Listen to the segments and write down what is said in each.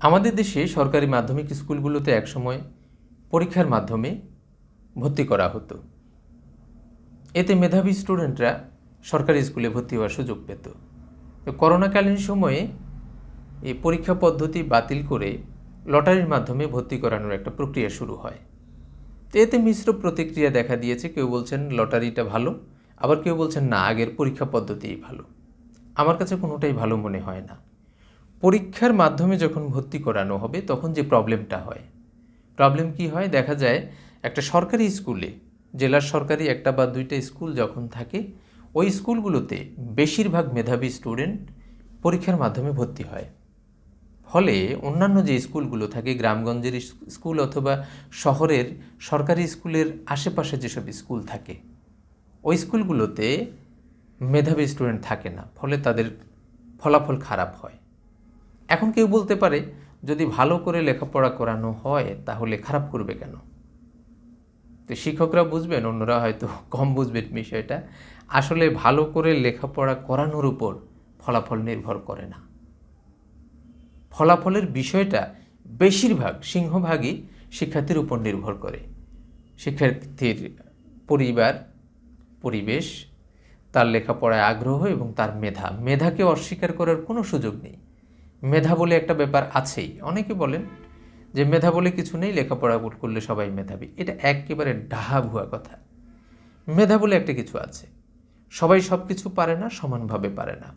আমাদের দেশে সরকারি মাধ্যমিক স্কুলগুলোতে একসময় পরীক্ষার মাধ্যমে ভর্তি করা হতো। এতে মেধাবী স্টুডেন্টরা সরকারি স্কুলে ভর্তি হওয়ার সুযোগ পেত। তো করোনাকালীন সময়ে এই পরীক্ষা পদ্ধতি বাতিল করে লটারির মাধ্যমে ভর্তি করানোর একটা প্রক্রিয়া শুরু হয়। তো এতে মিশ্র প্রতিক্রিয়া দেখা দিয়েছে, কেউ বলছেন লটারিটা ভালো, আবার কেউ বলছেন না, আগের পরীক্ষা পদ্ধতিই ভালো। আমার কাছে কোনোটাই ভালো মনে হয় না। পরীক্ষার মাধ্যমে যখন ভর্তি করানো হবে, তখন যে প্রবলেমটা হয়। প্রবলেম কি হয়? দেখা যায় একটা সরকারি স্কুলে, জেলার সরকারি একটা বা দুইটা স্কুল যখন থাকে, ওই স্কুলগুলোতে বেশিরভাগ মেধাবী স্টুডেন্ট পরীক্ষার মাধ্যমে ভর্তি হয়। ফলে অন্যান্য যে স্কুলগুলো থাকে, গ্রামগঞ্জের স্কুল অথবা শহরের সরকারি স্কুলের আশেপাশে যেসব স্কুল থাকে, ওই স্কুলগুলোতে মেধাবী স্টুডেন্ট থাকে না। ফলে তাদের ফলাফল খারাপ হয়। এখন কেউ বলতে পারে, যদি ভালো করে লেখাপড়া করানো হয়, তাহলে খারাপ করবে কেন? তো শিক্ষকরা বুঝবেন, অন্যরা হয়তো কম বুঝবেন বিষয়টা। আসলে ভালো করে লেখাপড়া করানোর উপর ফলাফল নির্ভর করে না। ফলাফলের বিষয়টা বেশিরভাগ সিংহভাগই শিক্ষার্থীর উপর নির্ভর করে। শিক্ষার্থীর পরিবার, পরিবেশ, তার লেখাপড়ায় আগ্রহ এবং তার মেধা। মেধাকে অস্বীকার করার কোনো সুযোগ নেই। মেধা বলে একটা ব্যাপার আছেই। অনেকে বলেন যে মেধা বলে কিছু নেই, লেখাপড়া করলে সবাই মেধাবী। এটা একেবারে ডাহা ভুয়া কথা। মেধা বলে একটা কিছু আছে। সবাই সব কিছু পারে না, সমানভাবে পারে না।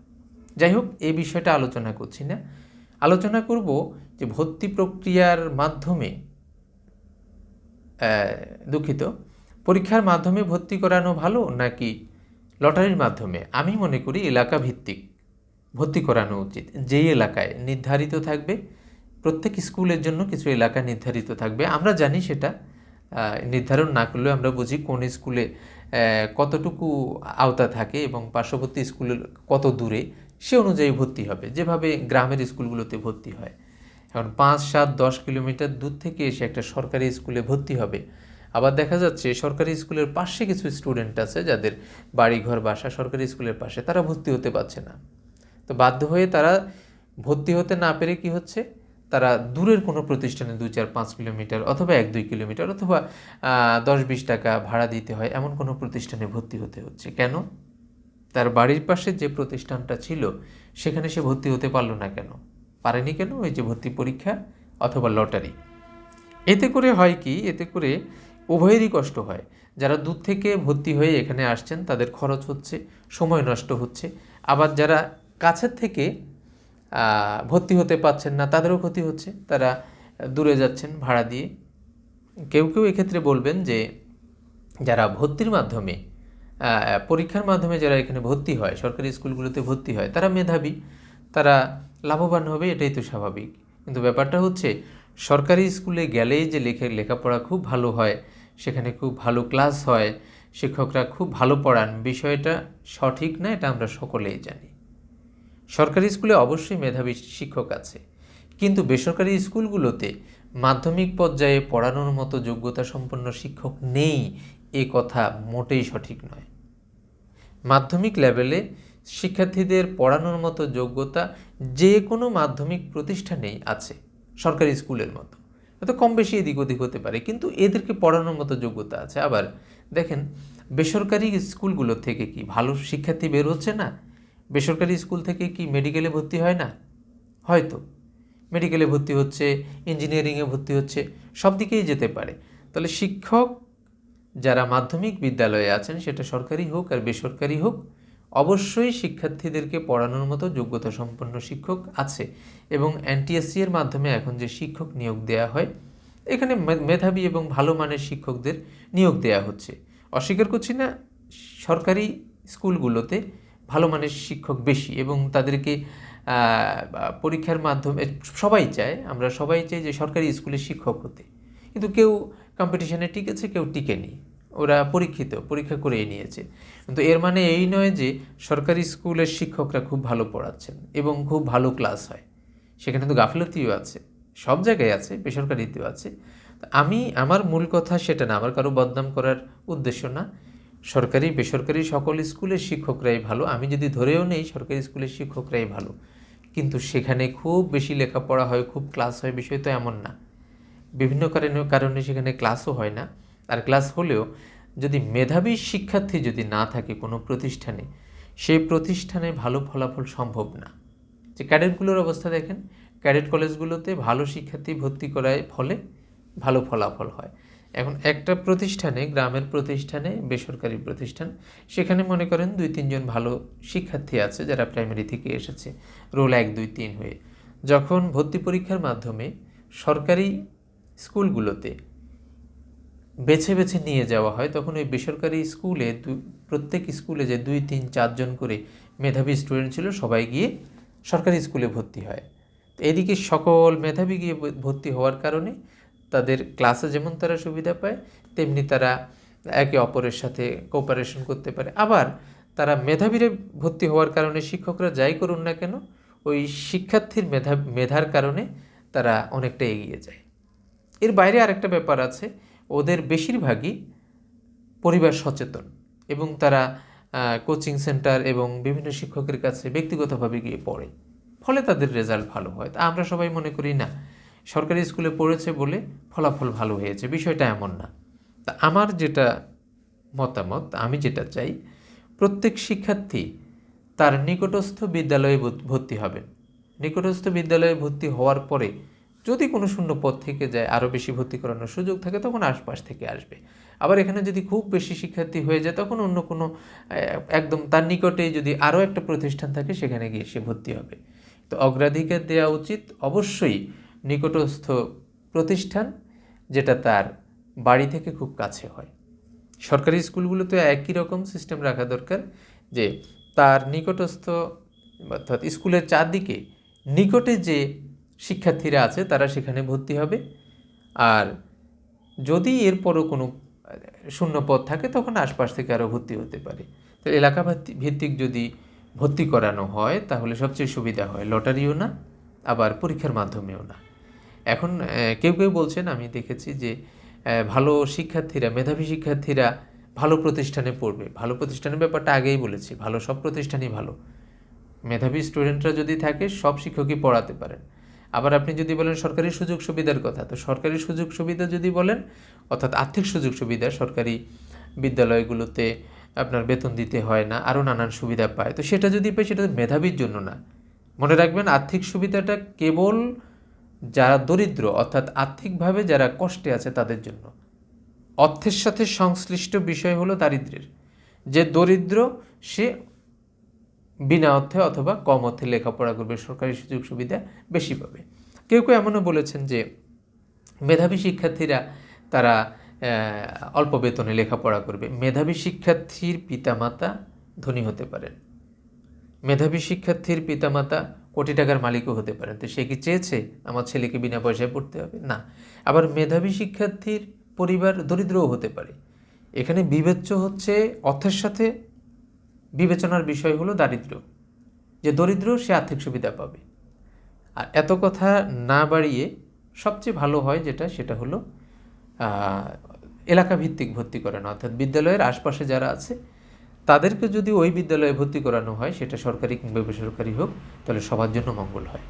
যাই হোক এই বিষয়টা আলোচনা করছি না। আলোচনা করব যে ভর্তি প্রক্রিয়ার মাধ্যমে দুঃখিত, পরীক্ষার মাধ্যমে ভর্তি করানো ভালো নাকি লটারির মাধ্যমে? আমি মনে করি এলাকা ভিত্তিক ভর্তি করানো উচিত। যেই এলাকায় নির্ধারিত থাকবে, প্রত্যেক স্কুলের জন্য কিছু এলাকা নির্ধারিত থাকবে। আমরা জানি সেটা নির্ধারণ না করলেও আমরা বুঝি কোন স্কুলে কতটুকু আওতা থাকে এবং পার্শ্ববর্তী স্কুলের কত দূরে, সে অনুযায়ী ভর্তি হবে। যেভাবে গ্রামের স্কুলগুলোতে ভর্তি হয়। এখন পাঁচ, সাত, দশ কিলোমিটার দূর থেকে এসে একটা সরকারি স্কুলে ভর্তি হবে। আবার দেখা যাচ্ছে সরকারি স্কুলের পাশে কিছু স্টুডেন্ট আছে যাদের বাড়িঘর, বাসা সরকারি স্কুলের পাশে, তারা ভর্তি হতে পারছে না। তো বাধ্য হয়ে তারা ভর্তি হতে না পেরে কি হচ্ছে? তারা দূরের কোনো প্রতিষ্ঠানে দু চার পাঁচ কিলোমিটার অথবা এক দুই কিলোমিটার অথবা দশ বিশ টাকা ভাড়া দিতে হয় এমন কোনো প্রতিষ্ঠানে ভর্তি হতে হচ্ছে। কেন? তার বাড়ির পাশে যে প্রতিষ্ঠানটা ছিল, সেখানে সে ভর্তি হতে পারল না কেন? পারেনি কেন ওই যে ভর্তি পরীক্ষা অথবা লটারি? এতে করে হয় কি, এতে করে উভয়েরই কষ্ট হয়। যারা দূর থেকে ভর্তি হয়ে এখানে আসছেন, তাদের খরচ হচ্ছে, সময় নষ্ট হচ্ছে। আবার যারা কাছের থেকে ভর্তি হতে পারছেন না, তাদেরও ক্ষতি হচ্ছে, তারা দূরে যাচ্ছেন ভাড়া দিয়ে। কেউ কেউ এক্ষেত্রে বলবেন যে, যারা ভর্তির মাধ্যমে পরীক্ষার মাধ্যমে যারা এখানে ভর্তি হয়, সরকারি স্কুলগুলোতে ভর্তি হয়, তারা মেধাবী, তারা লাভবান হবে, এটাই তো স্বাভাবিক। কিন্তু ব্যাপারটা হচ্ছে, সরকারি স্কুলে গেলেই যে লেখে, লেখাপড়া খুব ভালো হয়, সেখানে খুব ভালো ক্লাস হয়, শিক্ষকরা খুব ভালো পড়ান, বিষয়টা সঠিক না, এটা আমরা সকলেই জানি। সরকারি স্কুলে অবশ্যই মেধাবী শিক্ষক আছে। কিন্তু বেসরকারি স্কুলগুলোতে মাধ্যমিক পর্যায়ে পড়ানোর মতো যোগ্যতা সম্পন্ন শিক্ষক নেই, এ কথা মোটেই সঠিক নয়। মাধ্যমিক লেভেলে শিক্ষার্থীদের পড়ানোর মতো যোগ্যতা যে কোনো মাধ্যমিক প্রতিষ্ঠানেই আছে, সরকারি স্কুলের মতো। হয়তো কম বেশি এদিক ওদিক হতে পারে, কিন্তু এদেরকে পড়ানোর মতো যোগ্যতা আছে। আবার দেখেন, বেসরকারি স্কুলগুলো থেকে কি ভালো শিক্ষার্থী বের হচ্ছে না? বেসরকারি স্কুল থেকে কি মেডিকেলে ভর্তি হয় না? হয়তো। মেডিকেলে ভর্তি হচ্ছে ইঞ্জিনিয়ারিংয়ে ভর্তি হচ্ছে, সব দিকেই যেতে পারে। তাহলে শিক্ষক যারা মাধ্যমিক বিদ্যালয়ে আছেন, সেটা সরকারি হোক আর বেসরকারি হোক, অবশ্যই শিক্ষার্থীদেরকে পড়ানোর মতো যোগ্যতা সম্পন্ন শিক্ষক আছে এবং এনটিএসসি এর মাধ্যমে এখন যে শিক্ষক নিয়োগ দেওয়া হয়, এখানে মেধাবী এবং ভালো মানের শিক্ষকদের নিয়োগ দেওয়া হচ্ছে। অস্বীকার করছি না, সরকারি স্কুলগুলোতে ভালো মানের শিক্ষক বেশি এবং তাদেরকে পরীক্ষার মাধ্যমে সবাই চায়, আমরা সবাই চাই যে সরকারি স্কুলে শিক্ষক হতে। কিন্তু কেউ কম্পিটিশানে টিকেছে, কেউ টিকেনি। ওরা পরীক্ষিত, পরীক্ষা করেই নিয়েছে। কিন্তু এর মানে এই নয় যে সরকারি স্কুলের শিক্ষকরা খুব ভালো পড়াচ্ছেন এবং খুব ভালো ক্লাস হয়। সেখানে তো গাফিলতিও আছে, সব জায়গায় আছে, বেসরকারিতেও আছে। আমি, আমার মূল কথা সেটা না, আমার কারও বদনাম করার উদ্দেশ্য না। সরকারি, বেসরকারি সকল স্কুলের শিক্ষকরাই ভালো। আমি যদি ধরেও নেই, সরকারি স্কুলের শিক্ষকরাই ভালো। কিন্তু সেখানে খুব বেশি লেখাপড়া হয়, খুব ক্লাস হয়, বিষয় তো এমন না। বিভিন্ন কারণে কারণে সেখানে ক্লাসও হয় না। আর ক্লাস হলেও যদি মেধাবী শিক্ষার্থী যদি না থাকে কোনো প্রতিষ্ঠানে, সেই প্রতিষ্ঠানে ভালো ফলাফল সম্ভব না। যে ক্যাডেটগুলোর অবস্থা দেখেন, ক্যাডেট কলেজগুলোতে ভালো শিক্ষার্থী ভর্তি করায় ফলে ভালো ফলাফল হয়। এখন একটা প্রতিষ্ঠানে, গ্রামের প্রতিষ্ঠানে, বেসরকারি প্রতিষ্ঠান, সেখানে মনে করেন দুই তিনজন ভালো শিক্ষার্থী আছে যারা প্রাইমারি থেকে এসেছে রোল এক, দুই, তিন হয়ে। যখন ভর্তি পরীক্ষার মাধ্যমে সরকারি স্কুলগুলোতে বেছে বেছে নিয়ে যাওয়া হয়, তখন ওই বেসরকারি স্কুলে প্রত্যেক স্কুলে যে দুই, তিন চারজন করে মেধাবী স্টুডেন্ট ছিল, সবাই গিয়ে সরকারি স্কুলে ভর্তি হয়। এদিকে সকল মেধাবী গিয়ে ভর্তি হওয়ার কারণে তাদের ক্লাসে যেমন তারা সুবিধা পায়, তেমনি তারা একে অপরের সাথে কোপারেশন করতে পারে। আবার তারা মেধাবীরে ভর্তি হওয়ার কারণে শিক্ষকরা যাই করুন না কেন, ওই শিক্ষার্থীর মেধা, মেধার কারণে তারা অনেকটা এগিয়ে যায়। এর বাইরে আরেকটা ব্যাপার আছে, ওদের বেশিরভাগই পরিবার সচেতন এবং তারা কোচিং সেন্টার এবং বিভিন্ন শিক্ষকের কাছে ব্যক্তিগতভাবে গিয়ে পড়ে। ফলে তাদের রেজাল্ট ভালো হয়। তা আমরা সবাই মনে করি না। সরকারি স্কুলে পড়েছে বলে ফলাফল ভালো হয়েছে, বিষয়টা এমন না। তা আমার যেটা মতামত, আমি যেটা চাই, প্রত্যেক শিক্ষার্থী তার নিকটস্থ বিদ্যালয়ে ভর্তি- হবেন। নিকটস্থ বিদ্যালয়ে ভর্তি হওয়ার পরে যদি কোনো শূন্য পদ থেকে যায়, আরও বেশি ভর্তি করানোর সুযোগ থাকে, তখন আশপাশ থেকে আসবে। আবার এখানে যদি খুব বেশি শিক্ষার্থী হয়ে যায়, তখন অন্য কোনো একদম তার নিকটেই যদি আরও একটা প্রতিষ্ঠান থাকে, সেখানে গিয়ে সে ভর্তি হবে। তো অগ্রাধিকার দেওয়া উচিত। অবশ্যই নিকটস্থ প্রতিষ্ঠান যেটা তার বাড়ি থেকে খুব কাছে হয়। সরকারি স্কুলগুলোতে একই রকম সিস্টেম রাখা দরকার যে তার নিকটস্থ অর্থাৎ স্কুলের চারদিকে নিকটে যে শিক্ষার্থীরা আছে তারা সেখানে ভর্তি হবে। আর যদি এরপরও কোনো শূন্য পদ থাকে তখন আশপাশ থেকে আরও ভর্তি হতে পারে। তো এলাকা ভিত্তিক যদি ভর্তি করানো হয় তাহলে সবচেয়ে সুবিধা হয়, লটারিও না, আবার পরীক্ষার মাধ্যমেও না। এখন কেউ কেউ বলছেন, আমি দেখেছি যে ভালো শিক্ষার্থীরা, মেধাবী শিক্ষার্থীরা ভালো প্রতিষ্ঠানে পড়বে। ভালো প্রতিষ্ঠানের ব্যাপারটা আগেই বলেছি, ভালো সব প্রতিষ্ঠানই ভালো। মেধাবী স্টুডেন্টরা যদি থাকে, সব শিক্ষকই পড়াতে পারেন। আবার আপনি যদি বলেন সরকারি সুযোগ সুবিধার কথা, তো সরকারি সুযোগ সুবিধা যদি বলেন, অর্থাৎ আর্থিক সুযোগ সুবিধা সরকারি বিদ্যালয়গুলোতে আপনার বেতন দিতে হয় না, আরও নানান সুবিধা পায়, তো সেটা যদি পায়, সেটা মেধাবীর জন্য না। মনে রাখবেন, আর্থিক সুবিধাটা কেবল যারা দরিদ্র, অর্থাৎ আর্থিকভাবে যারা কষ্টে আছে তাদের জন্য। অর্থের সাথে সংশ্লিষ্ট বিষয় হলো দারিদ্র্যের যে দরিদ্র, সে বিনা অর্থে অথবা কম অর্থে লেখাপড়া করবে, সরকারি সুযোগ সুবিধা বেশি পাবে। কেউ কেউ এমনও বলেছেন যে, মেধাবী শিক্ষার্থীরা তারা অল্প বেতনে লেখাপড়া করবে। মেধাবী শিক্ষার্থীর পিতামাতা ধনী হতে পারেন। মেধাবী শিক্ষার্থীর পিতামাতা কোটি টাকার মালিকও হতে পারেন। তো সে কি চেয়েছে আমার ছেলেকে বিনা পয়সায় পড়তে হবে? না। আবার মেধাবী শিক্ষার্থীর পরিবার দরিদ্রও হতে পারে। এখানে বিবেচ্য হচ্ছে অর্থের সাথে বিবেচনার বিষয় হলো দারিদ্র। যে দরিদ্র সে আর্থিক সুবিধা পাবে। আর এত কথা না বাড়িয়ে সবচেয়ে ভালো হয় যেটা, সেটা হলো এলাকা ভিত্তিক ভর্তি করানো। অর্থাৎ বিদ্যালয়ের আশপাশে যারা আছে তাদেরকে যদি ওই বিদ্যালয়ে ভর্তি করানো হয়, সেটা সরকারি কিংবা বেসরকারি হোক, তাহলে সবার জন্য মঙ্গল হয়।